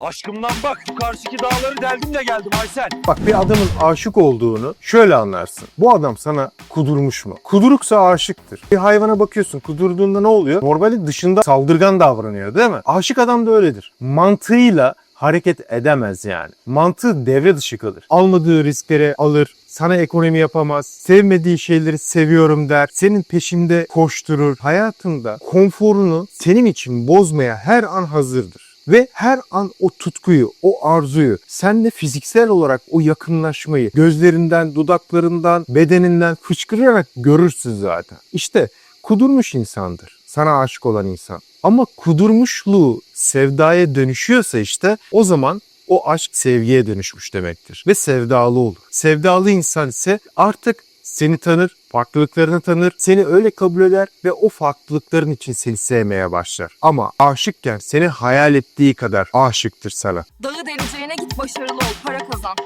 Aşkımdan bak şu karşıki dağları deldim de geldim Aysel. Bak bir adamın aşık olduğunu şöyle anlarsın. Bu adam sana kudurmuş mu? Kuduruksa aşıktır. Bir hayvana bakıyorsun kudurduğunda ne oluyor? Normalde dışında saldırgan davranıyor değil mi? Aşık adam da öyledir. Mantığıyla hareket edemez yani. Mantığı devre dışı kalır. Almadığı riskleri alır. Sana ekonomi yapamaz. Sevmediği şeyleri seviyorum der. Senin peşinde koşturur. Hayatında konforunu senin için bozmaya her an hazırdır. Ve her an o tutkuyu, o arzuyu, senle fiziksel olarak o yakınlaşmayı gözlerinden, dudaklarından, bedeninden fışkırarak görürsün zaten. İşte kudurmuş insandır. Sana aşık olan insan. Ama kudurmuşluğu sevdaya dönüşüyorsa işte o zaman o aşk sevgiye dönüşmüş demektir. Ve sevdalı olur. Sevdalı insan ise artık seni tanır, farklılıklarını tanır, seni öyle kabul eder ve o farklılıkların için seni sevmeye başlar. Ama aşıkken seni hayal ettiği kadar aşıktır sana. Dağı deleceğine git başarılı ol, para kazan.